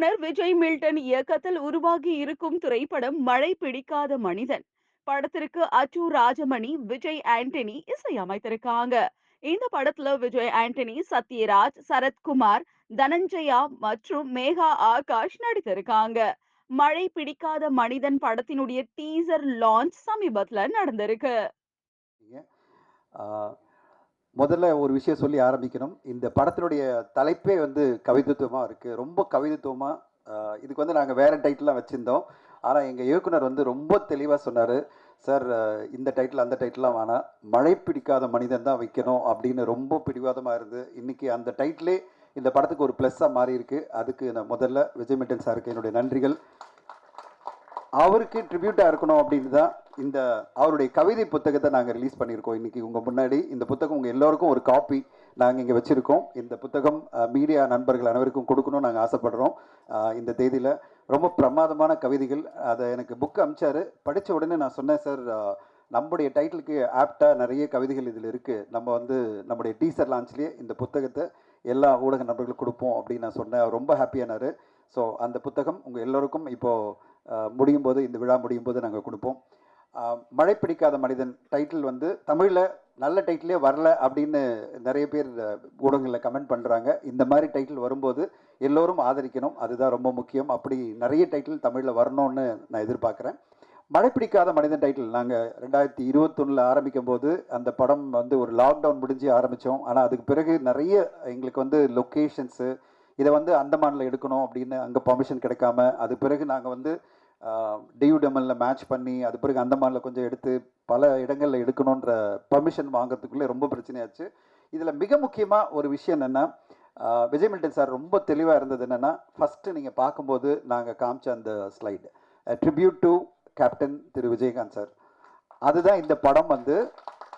இயக்குனர் விஜய் மில்டன் இயக்கத்தில் உருவாகி இருக்கும் திரைப்படம் மழை பிடிக்காத மனிதன். படத்திற்கு அச்சு ராஜமணி விஜய் ஆண்டனி இசையமைத்திருக்காங்க இந்த படத்துல விஜய் ஆண்டனி சத்யராஜ் சரத்குமார் தனஞ்சயா மற்றும் மேகா ஆகாஷ் நடித்திருக்காங்க. மழை பிடிக்காத மனிதன் படத்தினுடைய டீசர் லான்ச் சமீபத்துல நடந்திருக்கு. முதல்ல ஒரு விஷயம் சொல்லி ஆரம்பிக்கணும். இந்த படத்தினுடைய தலைப்பே வந்து கவிதைத்துவமாக இருக்குது ரொம்ப கவிதைத்துவமாக இதுக்கு வந்து நாங்கள் வேறு டைட்டிலாம் வச்சுருந்தோம். ஆனால் எங்கள் இயக்குனர் வந்து ரொம்ப தெளிவாக சொன்னார் சார் இந்த டைட்டில் அந்த டைட்டிலாம் வேணாம் மழை பிடிக்காத மனிதன் தான் வைக்கணும் அப்படின்னு ரொம்ப பிடிவாதமாக இருந்து இன்றைக்கி அந்த டைட்டிலே இந்த படத்துக்கு ஒரு ப்ளஸ்ஸாக மாறியிருக்கு. அதுக்கு நான் முதல்ல விஜய் மிட்டன் சாருக்கு என்னுடைய நன்றிகள். அவருக்கு ட்ரிபியூட்டாக இருக்கணும் அப்படின்னு தான் இந்த அவருடைய கவிதை புத்தகத்தை நாங்கள் ரிலீஸ் பண்ணியிருக்கோம். இன்றைக்கி உங்கள் முன்னாடி இந்த புத்தகம் உங்கள் எல்லோருக்கும் ஒரு காப்பி நாங்கள் இங்கே வச்சுருக்கோம். இந்த புத்தகம் மீடியா நண்பர்கள் அனைவருக்கும் கொடுக்கணும்னு நாங்கள் ஆசைப்படுறோம். இந்த தேதியில் ரொம்ப பிரமாதமான கவிதைகள். அதை எனக்கு புக் அமிச்சார். படித்த உடனே நான் சொன்னேன் சார் நம்முடைய டைட்டிலுக்கு ஆப்டாக நிறைய கவிதைகள் இதில் இருக்குது நம்ம வந்து நம்முடைய டீசர் லான்ச்லேயே இந்த புத்தகத்தை எல்லா ஊடக நண்பர்களுக்கும் கொடுப்போம் அப்படின்னு நான் சொன்னேன். அவர் ரொம்ப ஹாப்பியானார் ஸோ அந்த புத்தகம் உங்கள் எல்லோருக்கும் இப்போது முடியும் போது இந்த விழா முடியும் போது நாங்கள் கொடுப்போம் மழை பிடிக்காத மனிதன் டைட்டில் வந்து தமிழில் நல்ல டைட்டிலே வரல அப்படின்னு நிறைய பேர் ஊடகங்களில் கமெண்ட் பண்ணுறாங்க இந்த மாதிரி டைட்டில் வரும்போது எல்லோரும் ஆதரிக்கணும். அதுதான் ரொம்ப முக்கியம். அப்படி நிறைய டைட்டில் தமிழில் வரணும்னு நான் எதிர்பார்க்குறேன். மழை பிடிக்காத மனிதன் டைட்டில் நாங்கள் ரெண்டாயிரத்தி இருபத்தொன்னில் ஆரம்பிக்கும் போது அந்த படம் வந்து ஒரு லாக்டவுன் முடிஞ்சு ஆரம்பித்தோம் ஆனால் அதுக்கு பிறகு நிறைய எங்களுக்கு வந்து லொக்கேஷன்ஸு இதை வந்து அந்தமானில் எடுக்கணும் அப்படின்னு அங்கே பர்மிஷன் கிடைக்காம அது பிறகு நாங்கள் வந்து டியூடெமலில் மேட்ச் பண்ணி அது பிறகு அந்தமானில் கொஞ்சம் எடுத்து பல இடங்களில் எடுக்கணுன்ற பர்மிஷன் வாங்குறதுக்குள்ளே ரொம்ப பிரச்சனையாச்சு. இதில் மிக முக்கியமாக ஒரு விஷயம் என்னென்னா விஜய் மில்டன் சார் ரொம்ப தெளிவாக இருந்தது என்னென்னா ஃபஸ்ட்டு நீங்கள் பார்க்கும்போது நாங்கள் காமிச்ச அந்த slide tribute to captain Thiru Vijayakanth sir. அதுதான் இந்த படம் வந்து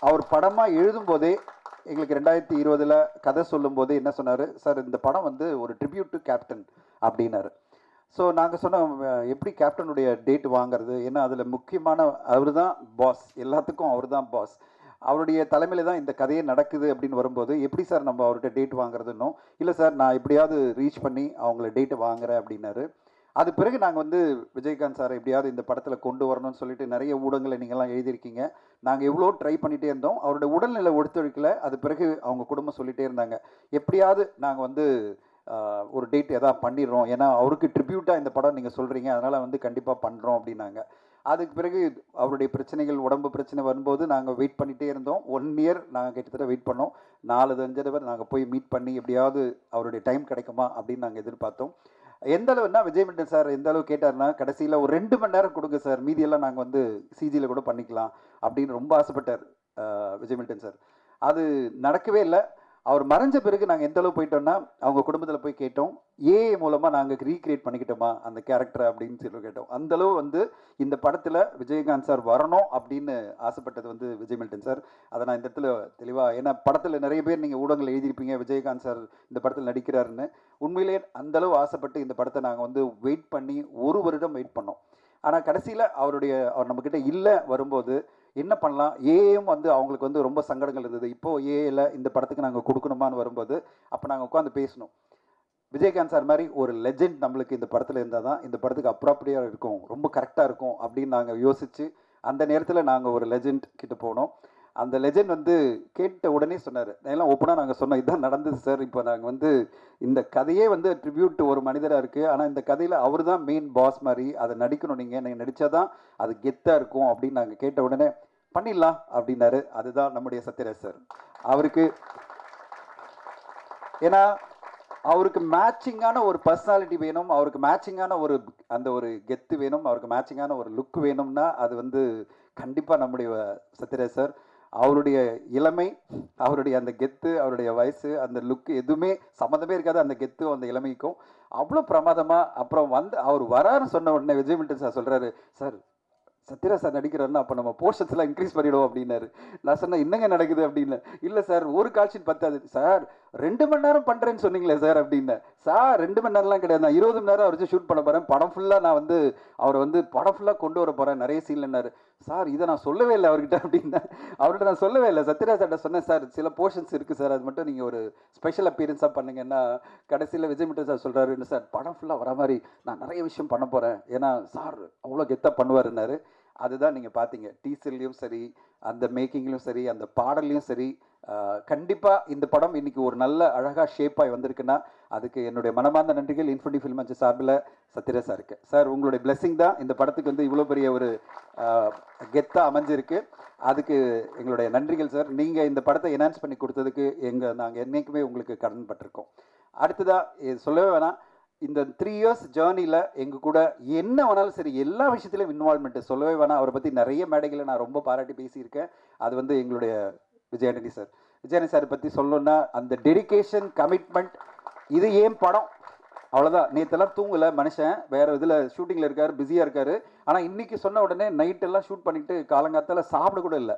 அவர் படமாக எழுதும்போதே எங்களுக்கு ரெண்டாயிரத்தி இருபதில் கதை சொல்லும்போது என்ன சொன்னார்? சார் இந்த படம் வந்து ஒரு ட்ரிபியூட் டு கேப்டன் அப்படின்னாரு. ஸோ நாங்கள் சொன்னோம் எப்படி கேப்டனுடைய டேட் வாங்குறது? ஏன்னா அதில் முக்கியமான அவர் தான் பாஸ் எல்லாத்துக்கும் அவர் தான் பாஸ் அவருடைய தலைமையில் தான் இந்த கதையே நடக்குது அப்படின்னு வரும்போது எப்படி சார் நம்ம அவர்கிட்ட டேட் வாங்குறதுன்னும் இல்லை சார் நான் எப்படியாவது ரீச் பண்ணி அவங்கள டேட்டை வாங்குறேன் அப்படின்னாரு. அது பிறகு நாங்கள் வந்து விஜயகாந்த் சார் எப்படியாவது இந்த படத்தில் கொண்டு வரணும்னு சொல்லிட்டு நிறைய ஊடகங்களை நீங்கள்லாம் எழுதியிருக்கீங்க. நாங்கள் எவ்வளோ ட்ரை பண்ணிகிட்டே இருந்தோம். அவருடைய உடல்நிலை ஒத்துழைக்கல அது பிறகு அவங்க குடும்பம் சொல்லிகிட்டே இருந்தாங்க. எப்படியாவது நாங்கள் வந்து ஒரு டேட் எதாவது பண்ணிடுறோம். ஏன்னா அவருக்கு ட்ரிபியூட்டாக இந்த படம் நீங்கள் சொல்கிறீங்க அதனால் வந்து கண்டிப்பாக பண்ணுறோம் அப்படின்னாங்க. அதுக்கு பிறகு அவருடைய பிரச்சனைகள் உடம்பு பிரச்சனை வரும்போது நாங்கள் வெயிட் பண்ணிகிட்டே இருந்தோம். ஒன் இயர் நாங்கள் கிட்டத்தட்ட வெயிட் பண்ணோம். நாலு அஞ்சு தடவை நாங்கள் போய் மீட் பண்ணி எப்படியாவது அவருடைய டைம் கிடைக்குமா அப்படின்னு நாங்கள் எதிர்பார்த்தோம். எந்த அளவுனா விஜய் மில்டன் சார் எந்த அளவு கேட்டார்னா கடைசியில் ஒரு ரெண்டு மணி நேரம் கொடுங்க சார் மீதியெல்லாம் நாங்கள் வந்து சிஜியில் கூட பண்ணிக்கலாம் அப்படின்னு ரொம்ப ஆசைப்பட்டார். விஜய் மில்டன் சார் அது நடக்கவே இல்லை. அவர் மறைஞ்ச பிறகு நாங்கள் எந்த அளவு போயிட்டோம்னா அவங்க குடும்பத்தில் போய் கேட்டோம் ஏஐ மூலமாக நாங்கள் ரீக்ரியேட் பண்ணிக்கிட்டோமா அந்த கேரக்டரை அப்படின்னு சொல்லி கேட்டோம். அந்த அளவு வந்து இந்த படத்தில் விஜயகாந்த் சார் வரணும் அப்படின்னு ஆசைப்பட்டது வந்து விஜய் மில்டன் சார். அதை நான் இந்த இடத்துல தெளிவாக ஏன்னா படத்தில் நிறைய பேர் நீங்கள் ஊடகங்கள் எழுதியிருப்பீங்க விஜயகாந்த் சார் இந்த படத்தில் நடிக்கிறாருன்னு. உண்மையிலேயே அந்த அளவு ஆசைப்பட்டு இந்த படத்தை நாங்கள் வந்து வெயிட் பண்ணி ஒரு வருடம் வெயிட் பண்ணோம். ஆனால் கடைசியில் அவருடைய அவர் நம்மக்கிட்ட இல்லை வரும்போது என்ன பண்ணலாம்? ஏஎம் வந்து அவங்களுக்கு வந்து ரொம்ப சங்கடங்கள் இருந்தது? இப்போது ஏஏல இந்த படத்துக்கு நாங்கள் கொடுக்கணுமான்னு வரும்போது அப்போ நாங்கள் உட்காந்து பேசணும். விஜயகாந்த் சார் மாதிரி ஒரு லெஜெண்ட் நம்மளுக்கு இந்த படத்தில் இருந்தால் தான் இந்த படத்துக்கு அப்ராப்ரியாக இருக்கும். ரொம்ப கரெக்டாக இருக்கும் அப்படின்னு நாங்கள் யோசித்து அந்த நேரத்தில் நாங்கள் ஒரு லெஜெண்ட் கிட்ட போனோம். அந்த லெஜெண்ட் வந்து கேட்ட உடனே சொன்னார். எல்லாம் ஓப்பனாக நாங்கள் சொன்னோம். இதுதான் நடந்தது சார் இப்போ நாங்கள் வந்து இந்த கதையே வந்து ட்ரிபியூட் ஒரு மனிதராக இருக்குது ஆனால் இந்த கதையில் அவர் தான் மெயின் பாஸ் மாதிரி அதை நடிக்கணும். நீங்கள் நீங்கள் நடித்தா தான் அது கெத்தாக இருக்கும் அப்படின்னு நாங்கள் கேட்ட உடனே பண்ணிடலாம் அப்படின்னாரு. அதுதான் நம்முடைய சத்யராஜ் சார் அவருக்கு ஏன்னா அவருக்கு மேட்சிங்கான ஒரு பர்சனாலிட்டி வேணும். அவருக்கு மேட்சிங்கான ஒரு அந்த ஒரு கெத்து வேணும். அவருக்கு மேட்சிங்கான ஒரு லுக் வேணும்னா அது வந்து கண்டிப்பாக நம்முடைய சத்யராஜ் சார் அவருடைய இளமை அவருடைய அந்த கெத்து அவருடைய வயசு அந்த லுக்கு எதுவுமே சம்மந்தமே இருக்காது. அந்த கெத்து அந்த இளமைக்கும் அவ்வளோ பிரமாதமாக அப்புறம் வந்து அவர் வராருன்னு சொன்ன உடனே விஜய் மில்டன் சார் சொல்கிறாரு சார் சத்யராஜ் சார் நடிக்கிறாருன்னா அப்போ நம்ம போர்ஷன்ஸ்லாம் இன்க்ரீஸ் பண்ணிடுவோம் அப்படின்னாரு. நான் சொன்னேன் என்னங்க நடக்குது? அப்படின்னு. இல்லை சார் ஒரு கால்ஷீட் பத்தாது. சார் ரெண்டு மணி நேரம் பண்ணுறேன்னு சொன்னீங்களே சார் அப்படின்னு. சார் ரெண்டு மணி நேரம்லாம் கிடையாது. நான் இருபது மணி நேரம் வச்சு ஷூட் பண்ண போகிறேன் படம் ஃபுல்லாக நான் வந்து அவரை வந்து படம் ஃபுல்லாக கொண்டு வர போகிறேன் நிறைய சீன்லன்னாரு சார் இதை நான் சொல்லவே இல்லை அவர்கிட்ட அப்படின்னா அவர்கிட்ட நான் சொல்லவே இல்லை. சத்யராஜ் சொன்னேன் சார் சில போர்ஷன்ஸ் இருக்குது சார் அது மட்டும் நீங்கள் ஒரு ஸ்பெஷல் அப்பீரன்ஸாக பண்ணுங்கன்னா கடைசியில் விஜய் மிட்டர் சார் சொல்கிறாரு என்ன சார் படம் ஃபுல்லாக வர மாதிரி நான் நிறைய விஷயம் பண்ண போகிறேன் ஏன்னா சார் அவ்வளோ கெத்தாக பண்ணுவாருன்னாரு. அதுதான் நீங்கள் பார்த்தீங்க டீசர்லேயும் சரி அந்த மேக்கிங்லேயும் சரி அந்த பாடல்லையும் சரி கண்டிப்பாக இந்த படம் இன்னைக்கு ஒரு நல்ல அழகாக ஷேப்பாகி வந்திருக்குன்னா அதுக்கு என்னுடைய மனமார்ந்த நன்றிகள் இன்ஃபினி ஃபில்ம் அஞ்சு சார்பில் சத்யராஜ் சாருக்கு. சார் உங்களுடைய பிளெஸிங் தான் இந்த படத்துக்கு வந்து இவ்வளோ பெரிய ஒரு கெத்தாக அமைஞ்சிருக்கு. அதுக்கு எங்களுடைய நன்றிகள் சார். நீங்கள் இந்த படத்தை என்ஹான்ஸ் பண்ணி கொடுத்ததுக்கு எங்கள் நாங்கள் என்றைக்குமே உங்களுக்கு கடன்பட்டிருக்கோம் அடுத்ததாக இது சொல்லவே வேணாம். இந்த த்ரீ இயர்ஸ் ஜேர்னியில் எங்கள் கூட என்ன வேணாலும் சரி எல்லா விஷயத்துலையும் இன்வால்மெண்ட்டு சொல்லவே வேணாம். அவரை பற்றி நிறைய மேடைகளை நான் ரொம்ப பாராட்டி பேசியிருக்கேன். அது வந்து எங்களுடைய விஜயானி சார் விஜயானி சார் பற்றி சொல்லணுன்னா அந்த டெடிகேஷன் கமிட்மெண்ட் இது ஏன் படம்? அவ்வளோதான் நேற்றெல்லாம் தூங்கலை மனுஷன். வேறு இதில் ஷூட்டிங்கில் இருக்கார் பிஸியாக இருக்கார். ஆனால் இன்றைக்கி சொன்ன உடனே நைட்டெல்லாம் ஷூட் பண்ணிவிட்டு காலங்காத்தால் சாப்பிட கூட இல்லை.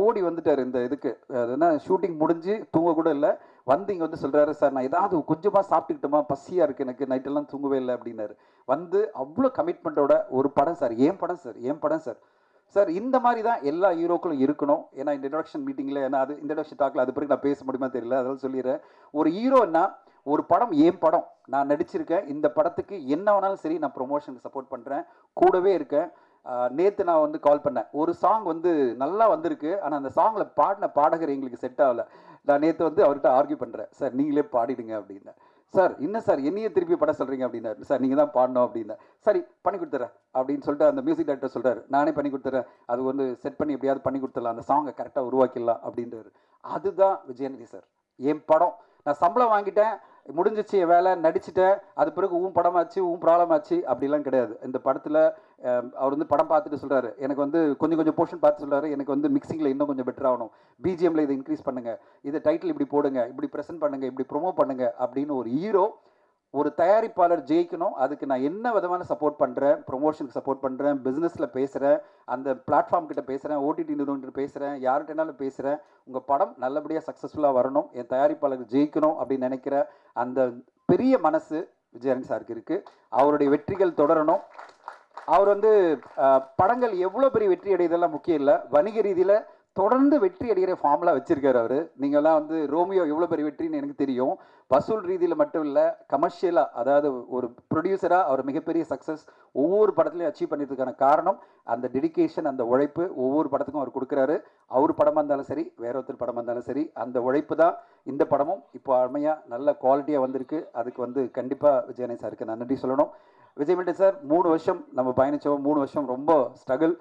ஓடி வந்துட்டார் இந்த இதுக்கு. அதுனா ஷூட்டிங் முடிஞ்சு தூங்க கூட இல்லை. வந்து இங்கே வந்து சொல்கிறாரு சார் நான் ஏதாவது கொஞ்சமாக சாப்பிட்டுக்கிட்டோமா? பசியாக இருக்குது எனக்கு. நைட்டெல்லாம் தூங்கவே இல்லை. அப்படின்னாரு. வந்து அவ்வளோ கமிட்மெண்ட்டோட ஒரு படம் சார். ஏன் படம் சார்? ஏன் படம் சார்? சார் இந்த மாதிரி தான் எல்லா ஹீரோக்களும் இருக்கணும். ஏன்னா இந்த இன்ட்ரடக்ஷன் மீட்டிங்கில் ஏன்னா அது இன்ட்ரடக்ஷன் டாக்கில் அது பிறகு நான் பேச முடியுமா தெரியல. அதெல்லாம் சொல்லிடுறேன். ஒரு ஹீரோன்னா ஒரு படம் ஏன் படம்? நான் நடிச்சிருக்கேன். இந்த படத்துக்கு என்ன வேணாலும் சரி நான் ப்ரொமோஷனுக்கு சப்போர்ட் பண்ணுறேன் கூடவே இருக்கேன். நேற்று நான் வந்து கால் பண்ணேன். ஒரு சாங் வந்து நல்லா வந்திருக்கு. ஆனால் அந்த சாங்கில் பாடின பாடகர் எங்களுக்கு செட் ஆகலை. நான் நேற்று வந்து அவர்கிட்ட ஆர்கியூ பண்ணுறேன் சார் நீங்களே பாடிடுங்க அப்படின்னேன். சார் என்ன சார் என்னையே திருப்பி படம் சொல்கிறீங்க அப்படின்னாரு. சார் நீங்கள் தான் பாடணும் அப்படின்னா சரி பண்ணி கொடுத்துறேன் அப்படின்னு சொல்லிட்டு அந்த மியூசிக் டைரக்டர் சொல்கிறார் நானே பண்ணி கொடுத்துறேன். அது வந்து செட் பண்ணி எப்படியாவது பண்ணி கொடுத்துடலாம். அந்த சாங்கை கரெக்டாக உருவாக்கிடலாம் அப்படின்றாரு. அதுதான் விஜயநிதி சார். என் படம். நான் சம்பளம் வாங்கிட்டேன். முடிஞ்சிச்சு என் வேலை நடிச்சுட்டேன். அது பிறகு உன் படமாச்சு உன் ப்ராப்ளம் ஆச்சு அப்படிலாம் கிடையாது. இந்த படத்தில் அவர் வந்து படம் பார்த்துட்டு சொல்கிறாரு எனக்கு வந்து கொஞ்சம் கொஞ்சம் போர்ஷன் பார்த்து சொல்கிறாரு எனக்கு வந்து மிக்சிங்கில் இன்னும் கொஞ்சம் பெட்டர் ஆகணும். பிஜிஎம்ல இதை இன்க்ரீஸ் பண்ணுங்கள் இதை டைட்டில் இப்படி போடுங்க. இப்படி ப்ரெசென்ட் பண்ணுங்க. இப்படி ப்ரொமோ பண்ணுங்க. அப்படின்னு ஒரு ஹீரோ ஒரு தயாரிப்பாளர் ஜெயிக்கணும் அதுக்கு நான் என்ன விதமான சப்போர்ட் பண்ணுறேன் ப்ரொமோஷனுக்கு சப்போர்ட் பண்ணுறேன் பிஸ்னஸில் பேசுகிறேன் அந்த பிளாட்ஃபார்ம் கிட்ட பேசுகிறேன் ஓடிடி நிறுவனத்தில் பேசுகிறேன் யார்கிட்டனாலும் பேசுகிறேன் உங்கள் படம் நல்லபடியாக சக்ஸஸ்ஃபுல்லாக வரணும் என் தயாரிப்பாளர் ஜெயிக்கணும் அப்படின்னு நினைக்கிற அந்த பெரிய மனசு விஜயன் சாருக்கு இருக்குது அவருடைய வெற்றிகள் தொடரணும். அவர் வந்து படங்கள் எவ்வளோ பெரிய வெற்றி அடையதெல்லாம் முக்கியம் இல்லை. வணிக ரீதியில் தொடர்ந்து வெற்றி அடைகிற ஃபார்முலா வச்சிருக்காரு அவர். நீங்கள்லாம் வந்து ரோமியோ எவ்வளோ பெரிய வெற்றின்னு எனக்கு தெரியும். வசூல் ரீதியில் மட்டும் இல்லை கமர்ஷியலாக அதாவது ஒரு ப்ரொடியூசராக அவர் மிகப்பெரிய சக்ஸஸ் ஒவ்வொரு படத்துலையும் அச்சீவ் பண்ணியதுக்கான காரணம் அந்த டெடிகேஷன் அந்த உழைப்பு ஒவ்வொரு படத்துக்கும் அவர் கொடுக்குறாரு. அவர் படமாக இருந்தாலும் சரி வேற ஒருத்தர் படமாக இருந்தாலும் சரி அந்த உழைப்பு தான் இந்த படமும். இப்போ அருமையாக நல்ல குவாலிட்டியாக வந்திருக்கு. அதுக்கு வந்து கண்டிப்பாக விஜயனை சாருக்கு நான் நன்றி சொல்லணும். விஜய் மில்டன் சார் மூணு வருஷம் நம்ம பயணித்தோம் மூணு வருஷம் ரொம்ப ஸ்ட்ரகிள்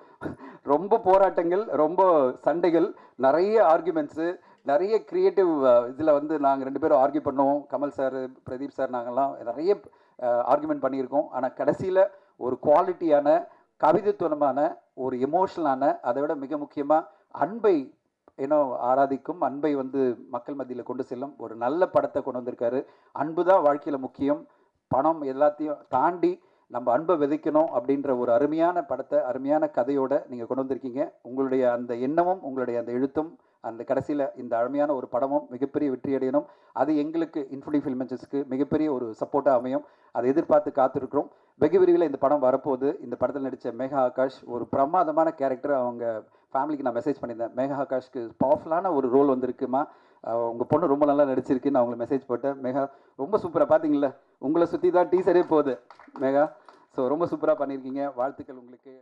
ரொம்ப போராட்டங்கள் ரொம்ப சண்டைகள் நிறைய ஆர்குமெண்ட்ஸு நிறைய க்ரியேட்டிவ் இதில் வந்து நாங்கள் ரெண்டு பேரும் ஆர்கியூ பண்ணுவோம் கமல் சார் பிரதீப் சார் நாங்கள்லாம் நிறைய ஆர்குமெண்ட் பண்ணியிருக்கோம். ஆனால் கடைசியில் ஒரு குவாலிட்டியான கவிதைத்துவமான ஒரு எமோஷனலான அதை விட மிக முக்கியமாக அன்பை ஏன்னோ ஆராதிக்கும் அன்பை வந்து மக்கள் மத்தியில் கொண்டு செல்லும் ஒரு நல்ல படத்தை கொண்டு வந்திருக்காரு. அன்பு தான் வாழ்க்கையில் முக்கியம். பணம் எல்லாத்தையும் தாண்டி நம்ம அன்பை விதைக்கணும் அப்படின்ற ஒரு அருமையான படத்தை அருமையான கதையோட நீங்கள் கொண்டு வந்திருக்கீங்க. உங்களுடைய அந்த எண்ணமும் உங்களுடைய அந்த எழுத்தும் அந்த கடைசியில் இந்த அருமையான ஒரு படமும் மிகப்பெரிய வெற்றி அடையணும். அது எங்களுக்கு இன்ஃபுடி ஃபில்மென்சஸ்க்கு மிகப்பெரிய ஒரு சப்போர்ட்டாக அமையும். அதை எதிர்பார்த்து காத்திருக்கிறோம். வெகு விரிவில் இந்த படம் வரப்போகுது. இந்த படத்தில் நடித்த மேகா ஆகாஷ் ஒரு பிரமாதமான கேரக்டர் அவங்க ஃபேமிலிக்கு நான் மெசேஜ் பண்ணியிருந்தேன் மேகா ஆகாஷ்க்கு பவர்ஃபுல்லான ஒரு ரோல் வந்திருக்குமா? உங்கள் பொண்ணு ரொம்ப நல்லா நடிச்சிருக்கு நான் உங்களுக்கு மெசேஜ் போட்டேன். மேகா ரொம்ப சூப்பராக பார்த்தீங்களா உங்களை சுற்றி தான் டீசரே போகுது. மேகா ஸோ ரொம்ப சூப்பராக பண்ணியிருக்கீங்க வாழ்த்துக்கள் உங்களுக்கு.